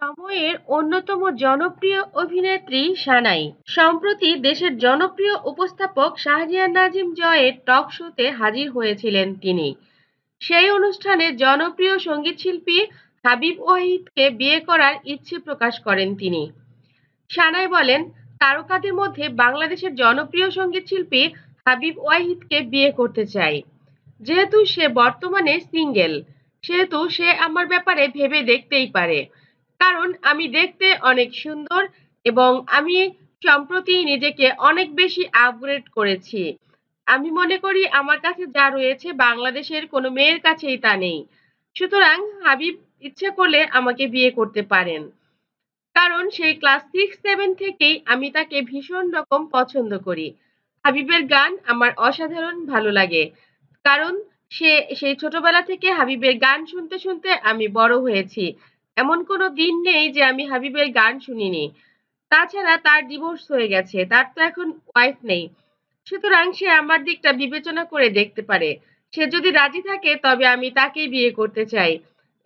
সময়ের অন্যতম জনপ্রিয় অভিনেত্রী সানাই। সম্প্রতি দেশের জনপ্রিয় উপস্থাপক শাহরিয়ার নাজিম জয়ের টক শোতে হাজির হয়েছিলেন তিনি। সেই অনুষ্ঠানে জনপ্রিয় সঙ্গীতশিল্পী হাবিব ওয়াহিদকে বিয়ে করার ইচ্ছে প্রকাশ করেন তিনি। সানাই বলেন, তারকাদের মধ্যে বাংলাদেশের জনপ্রিয় সঙ্গীতশিল্পী হাবিব ওয়াহিদকে বিয়ে করতে চাই। যেহেতু সে বর্তমানে সিঙ্গেল, সেহেতু সে আমার ব্যাপারে ভেবে দেখতেই পারে। কারণ আমি দেখতে অনেক সুন্দর এবং আমি সম্প্রতি নিজেকে অনেক বেশি আপগ্রেড করেছি। আমি মনে করি আমার কাছে যা রয়েছে বাংলাদেশের কোনো মেয়ের কাছেই তা নেই। সুতরাং হাবিব ইচ্ছে করলে আমাকে বিয়ে করতে পারেন। কারণ সেই ক্লাস সিক্স সেভেন থেকেই আমি তাকে ভীষণ রকম পছন্দ করি। হাবিবের গান আমার অসাধারণ ভালো লাগে। কারণ সে, সেই ছোটবেলা থেকে হাবিবের গান শুনতে শুনতে আমি বড় হয়েছি। এমন কোনো দিন নেই যে আমি হাবিবের গান শুনিনি। তাছাড়া তার ডিভোর্স হয়ে গেছে, তার তো এখন ওয়াইফ নেই। সুতরাং সে আমার দিকটা বিবেচনা করে দেখতে পারে। সে যদি রাজি থাকে, তবে আমি তাকেই বিয়ে করতে চাই।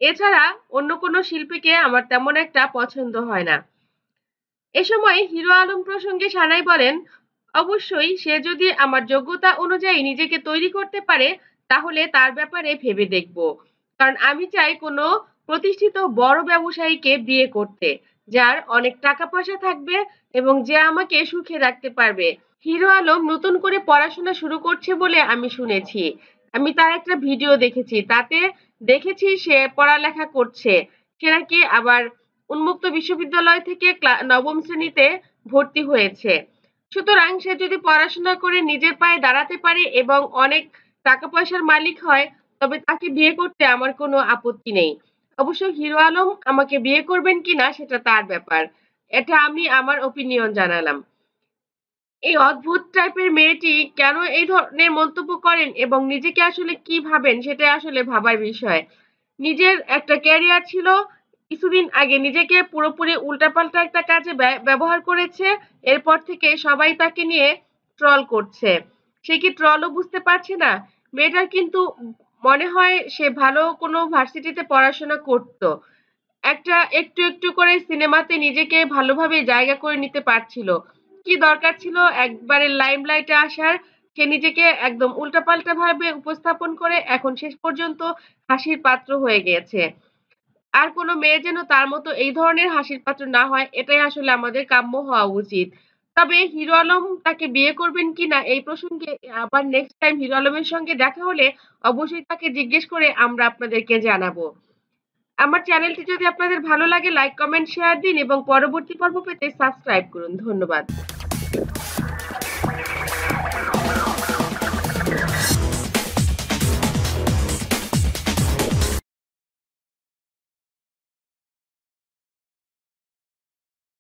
এছাড়া অন্য কোনো শিল্পীকে আমার তেমন একটা পছন্দ হয় না। এ সময় হিরো আলম প্রসঙ্গে সানাই বলেন, অবশ্যই সে যদি আমার যোগ্যতা অনুযায়ী নিজেকে তৈরি করতে পারে, তাহলে তার ব্যাপারে ভেবে দেখব। কারণ আমি চাই কোনো প্রতিষ্ঠিত বড় ব্যবসায়ীকে বিয়ে করতে, যার অনেক টাকা পয়সা থাকবে এবং যে আমাকে সুখে রাখতে পারবে। হিরো আলম নতুন করে পড়াশোনা শুরু করছে বলে আমি শুনেছি। আমি তার একটা ভিডিও দেখেছি। তাতে দেখেছি সে পড়ালেখা করছে। সে নাকি আবার উন্মুক্ত বিশ্ববিদ্যালয় থেকে নবম শ্রেণীতে ভর্তি হয়েছে। সুতরাং সে যদি পড়াশোনা করে নিজের পায়ে দাঁড়াতে পারে এবং অনেক টাকা পয়সার মালিক হয়, তবে তাকে বিয়ে করতে আমার কোনো আপত্তি নেই। অবশ্য হিরো আলম আমাকে বিয়ে করবেন কিনা সেটা তার ব্যাপার। এটা আমি আমার ওপিনিয়ন জানালাম। এই অদ্ভুত টাইপের মেয়েটি কেন এই ধরনের মন্তব্য করেন এবং নিজেকে আসলে কি ভাবেন সেটা আসলে ভাবার বিষয়। নিজের একটা ক্যারিয়ার ছিল, কিছুদিন আগে নিজেকে পুরোপুরি উল্টাপাল্টা একটা কাজে ব্যবহার করেছে, এরপর থেকে সবাই তাকে নিয়ে ট্রল করছে। সে কি ট্রলও বুঝতে পারছে না? মেয়েটার কিন্তু মনে হয় সে ভালো কোনো ভার্সিটিতে পড়াশোনা করত। একটা একটু একটু করে সিনেমাতে নিজেকে ভালোভাবে জায়গা করে নিতে পারছিল। কি দরকার ছিল? একবারে লাইমলাইটে আসার, সে নিজেকে একদম উল্টাপাল্টা ভাবে উপস্থাপন করে এখন শেষ পর্যন্ত হাসির পাত্র হয়ে গিয়েছে আর কোনো মেয়ে যেন তার মতো এই ধরনের হাসির পাত্র না হয়, এটাই আসলে আমাদের কাম্য হওয়া উচিত। তবে হিরো আলম তাকে বিয়ে করবেন কিনা এই প্রসঙ্গে আবার নেক্সট টাইম হিরো আলমের সঙ্গে দেখা হলে অবশ্যই তাকে জিজ্ঞেস করে আমরা আপনাদেরকে জানাব। আমার চ্যানেলটি যদি আপনাদের ভালো লাগে লাইক কমেন্ট শেয়ার দিন এবং পরবর্তী পর্ব পেতে সাবস্ক্রাইব করুন। ধন্যবাদ।